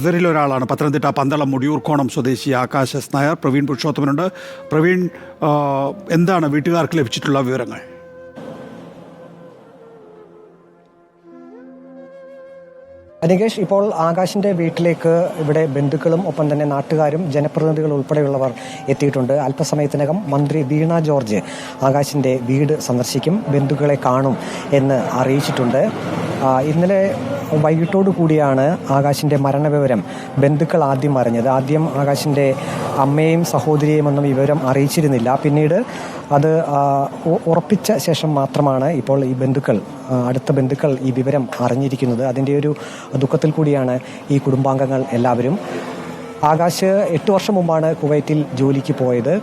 ഇവരിൽ ഒരാളാണ് പത്തനംതിട്ട പന്തളം മുടിയൂർക്കോണം സ്വദേശി ആകാശ് നായർ പ്രവീൺ പുരുഷോത്തമനുണ്ട്. പ്രവീൺ എന്താണ് വീട്ടുകാർക്ക് ലഭിച്ചിട്ടുള്ള വിവരങ്ങൾ? അനികേഷ് ഇപ്പോൾ ആകാശിന്റെ വീട്ടിലേക്ക് ഇവിടെ ബന്ധുക്കളും ഒപ്പം തന്നെ നാട്ടുകാരും ജനപ്രതിനിധികൾ ഉൾപ്പെടെയുള്ളവർ എത്തിയിട്ടുണ്ട്. അല്പസമയത്തിനകം മന്ത്രി വീണ ജോർജ് ആകാശിന്റെ വീട് സന്ദർശിക്കും ബന്ധുക്കളെ കാണും എന്ന് അറിയിച്ചിട്ടുണ്ട്. ഇന്നലെ വൈകിട്ടോടു കൂടിയാണ് ആകാശിന്റെ മരണവിവരം ബന്ധുക്കൾ ആദ്യം അറിഞ്ഞത്. ആദ്യം ആകാശിന്റെ അമ്മയും സഹോദരിയും ഒന്നും വിവരം അറിയിച്ചിരുന്നില്ല. പിന്നീട് അത് ഉറപ്പിച്ച ശേഷം മാത്രമാണ് ഇപ്പോൾ ഈ ബന്ധുക്കൾ അടുത്ത ബന്ധുക്കൾ ഈ വിവരം അറിഞ്ഞിരിക്കുന്നത്. അതിന്റെ ഒരു ദുഃഖത്തിൽ കൂടിയാണ് ഈ കുടുംബാംഗങ്ങൾ എല്ലാവരും. ആകാശ് എട്ട് വർഷം മുമ്പാണ് കുവൈറ്റിൽ ജോലിക്ക് പോയത്.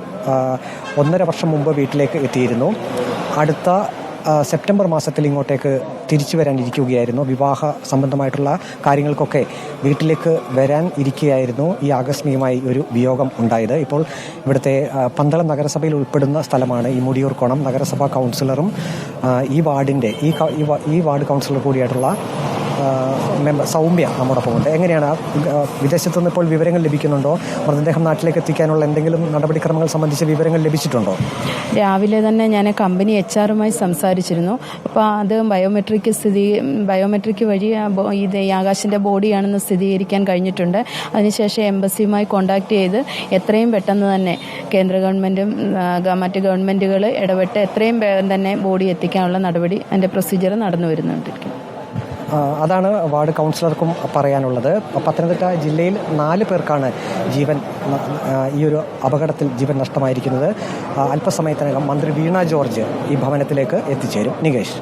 ഒന്നര വർഷം മുമ്പ് വീട്ടിലേക്ക് എത്തിയിരുന്നു. അടുത്ത സെപ്റ്റംബർ മാസത്തിൽ ഇങ്ങോട്ടേക്ക് തിരിച്ചു വരാനിരിക്കുകയായിരുന്നു. വിവാഹ സംബന്ധമായിട്ടുള്ള കാര്യങ്ങൾക്കൊക്കെ വീട്ടിലേക്ക് വരാൻ ഇരിക്കുകയായിരുന്നു ഈ ആകസ്മികമായി ഒരു വിയോഗം ഉണ്ടായത്. ഇപ്പോൾ ഇവിടുത്തെ പന്തളം നഗരസഭയിൽ ഉൾപ്പെടുന്ന സ്ഥലമാണ് ഈ മുടിയൂർ മുടിയൂർക്കോണം നഗരസഭാ കൗൺസിലറും ഈ വാർഡിന്റെ ഈ ഈ വാർഡ് കൗൺസിലർ കൂടിയായിട്ടുള്ള മെമ്പർ സൗമ്യ നമ്മോടൊപ്പം ഉണ്ട്. എങ്ങനെയാണ് വിദേശത്തു നിന്ന് ഇപ്പോൾ വിവരങ്ങൾ ലഭിക്കുന്നുണ്ടോ? മൃതദേഹം നാട്ടിലേക്ക് എത്തിക്കാനുള്ള എന്തെങ്കിലും നടപടിക്രമങ്ങൾ സംബന്ധിച്ച വിവരങ്ങൾ ലഭിച്ചിട്ടുണ്ടോ? രാവിലെ തന്നെ ഞാൻ കമ്പനി എച്ച് ആറുമായി സംസാരിച്ചിരുന്നു. അപ്പോൾ അത് ബയോമെട്രിക് സ്ഥിതി ബയോമെട്രിക് വഴി ഇത് ആകാശിന്റെ ബോഡിയാണെന്ന് സ്ഥിരീകരിക്കാൻ കഴിഞ്ഞിട്ടുണ്ട്. അതിനുശേഷം എംബസിയുമായി കോൺടാക്ട് ചെയ്ത് എത്രയും പെട്ടെന്ന് തന്നെ കേന്ദ്ര ഗവൺമെന്റും മറ്റ് ഗവൺമെന്റുകൾ ഇടപെട്ട് എത്രയും വേഗം തന്നെ ബോഡി എത്തിക്കാനുള്ള നടപടി അതിന്റെ പ്രൊസീജിയർ നടന്നു വരുന്നുണ്ടിരിക്കും ആ, അതാണ് വാർഡ് കൗൺസിലർക്കും പറയാനുള്ളത്. പത്തനംതിട്ട ജില്ലയിൽ നാല് പേർക്കാണ് ജീവൻ ഈ ഒരു അപകടത്തിൽ ജീവൻ നഷ്ടമായിരിക്കുന്നത്. അല്പസമയത്തിനകം മന്ത്രി വീണ ജോർജ് ഈ ഭവനത്തിലേക്ക് എത്തിച്ചേരും. നികേഷ്.